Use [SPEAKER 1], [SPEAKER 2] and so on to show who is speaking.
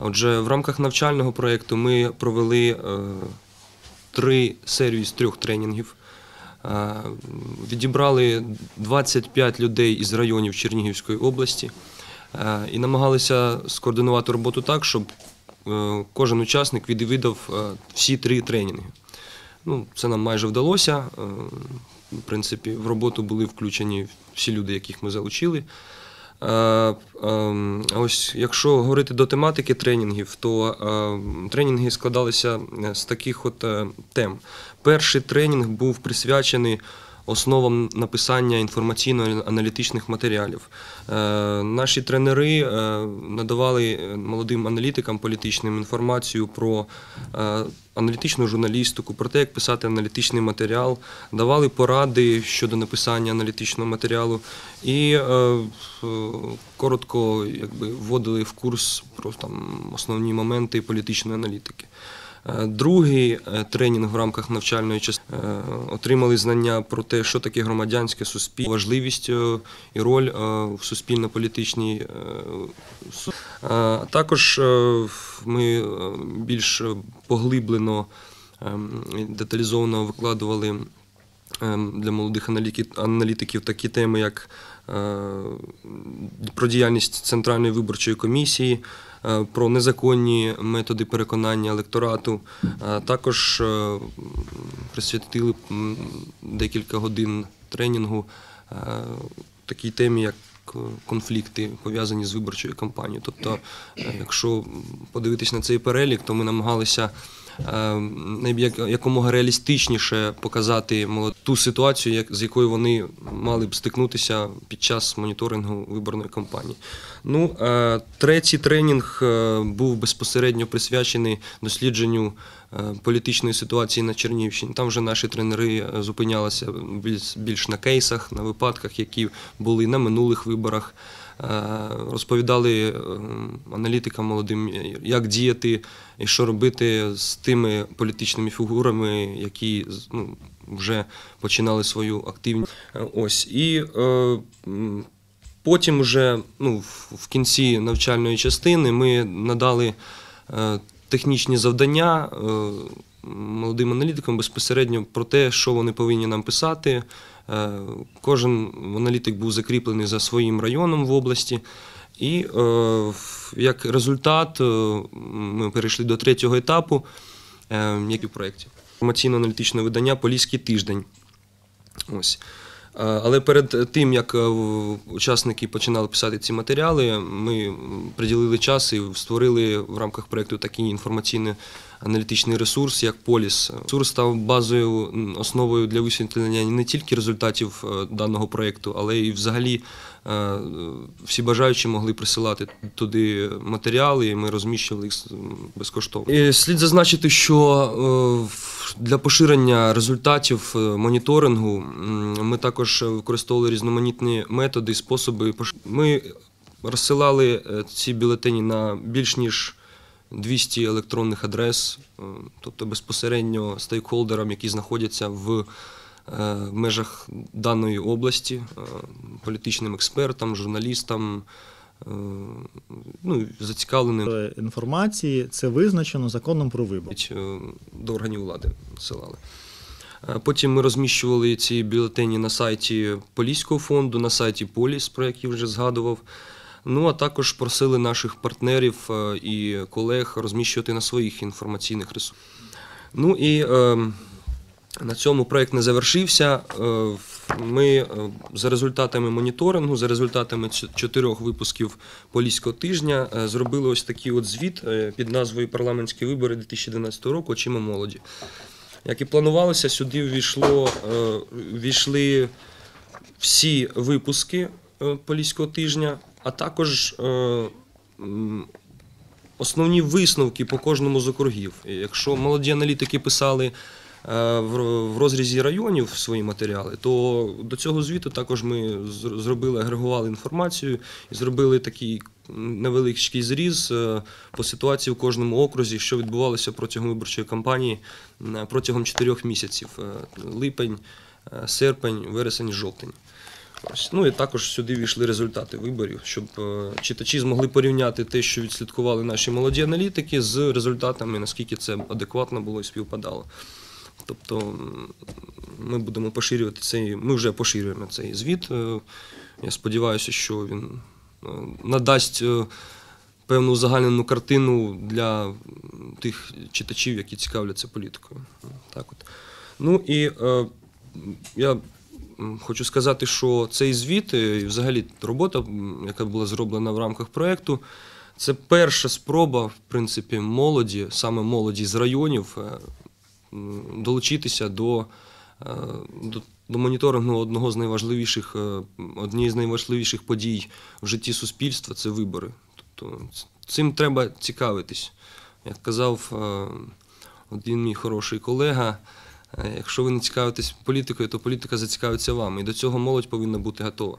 [SPEAKER 1] Отже, в рамках навчального проєкту ми провели е, три серії з трьох тренінгів. Е, Відібрали 25 людей із районів Чернігівської області е, і намагалися скоординувати роботу так, щоб кожен учасник відвідав всі три тренінги. Ну, це нам майже вдалося. В принципі, в роботу були включені всі люди, яких ми залучили. Е, ем, Ось якщо говорити до тематики тренінгів, то е, тренінги складалися з таких от е, тем. Перший тренінг був присвячений основам написання інформаційно-аналітичних матеріалів. Е, Наші тренери е, надавали молодим аналітикам політичним інформацію про е, аналітичну журналістику, про те, як писати аналітичний матеріал, давали поради щодо написання аналітичного матеріалу і коротко якби, вводили в курс про там, основні моменти політичної аналітики. Е, Другий е, тренінг в рамках навчальної частини е, отримали знання про те, що таке громадянське суспільство, важливість і роль в суспільно-політичній. також ми більш поглиблено ем, деталізовано викладували ем, для молодих аналітиків, такі теми, як про діяльність Центральної виборчої комісії, е, про незаконні методи переконання електорату. Е, Також е, присвятили декілька годин тренінгу е, такій темі, як е, конфлікти пов'язані з виборчою кампанією. Тобто, е, якщо подивитись на цей перелік, то ми намагалися е, якомога реалістичніше показати ту ситуацію, з якою вони мали б стикнутися під час моніторингу виборної кампанії. Ну, е, третій тренінг був безпосередньо присвячений дослідженню політичної ситуації на Чернігівщині. Там вже наші тренери зупинялися більш- на кейсах, на випадках, які були на минулих. Е, Розповідали е, аналітикам молодим, як діяти і що робити з тими політичними фігурами, які ну, вже починали свою активність. Е, Ось і потім, вже ну, в- кінці навчальної частини, ми надали технічні завдання молодим аналітикам безпосередньо про те, що вони повинні нам писати. Е, Кожен аналітик був закріплений за своїм районом в області. І е, як результат е, ми перейшли до третього етапу, як і в проєкті. Інформаційно-аналітичне видання Поліський тиждень. Ось. Е, Але перед тим, як е, учасники починали писати ці матеріали, ми приділили час і створили в рамках проєкту такий інформаційний аналітичний ресурс, як Поліс. Ресурс став базою, основою для висвітлення не тільки результатів е, даного проєкту, але й взагалі всі бажаючі могли присилати туди матеріали, і ми розміщували їх безкоштовно. І слід зазначити, що в- для поширення результатів е, моніторингу ми також використовували різноманітні методи, способи. пош- Ми розсилали е, ці бюлетені на більш ніж 200 електронних адрес, е, тобто безпосередньо стейкхолдерам, які знаходяться в межах даної області, політичним експертам, журналістам, ну, зацікавленим
[SPEAKER 2] інформації це визначено законом про вибори.
[SPEAKER 1] е, до органів влади силали. Е, Потім ми розміщували ці бюлетені на сайті Поліського фонду, на сайті Поліс, про який вже згадував. Ну а також просили наших партнерів е, і колег розміщувати на своїх інформаційних ресурсах. Ну і е, на цьому проект не завершився. Ми е, за результатами моніторингу, за результатами чотирьох випусків Поліського тижня е, зробили ось такий от звіт е, під назвою Парламентські вибори 2011 року очима молоді. Як і планувалося, сюди ввійшло, ввійшли всі випуски Поліського тижня, а також основні висновки по кожному з округів. Якщо молоді аналітики писали в в розрізі районів свої матеріали, то до цього звіту також ми зробили, агрегували інформацію і зробили такий невеличкий зріз е, по ситуації в кожному окрузі, що відбувалося протягом виборчої кампанії е, протягом чотирьох місяців: е, липень, е, серпень, вересень, жовтень. Ось. Ну і також сюди війшли результати виборів, щоб е, читачі змогли порівняти те, що відслідкували наші молоді аналітики, з результатами, наскільки це адекватно було і співпадало. Тобто ми будемо поширювати цей, ми вже поширюємо цей звіт. Е, Я сподіваюся, що він е, надасть е, певну узагальнену картину для тих читачів, які цікавляться політикою. Так от. Ну і я хочу сказати, що цей звіт, і взагалі робота, яка була зроблена в рамках проєкту, це перша спроба, в принципі, молоді, саме молоді з районів, долучитися до, е, до, до моніторингу одного з найважливіших, е, однієї з найважливіших подій в житті суспільства це вибори. Тобто цим треба цікавитись. Як казав е, один мій хороший колега, якщо ви не цікавитесь політикою, то політика зацікавиться вами. І до цього молодь повинна бути готова.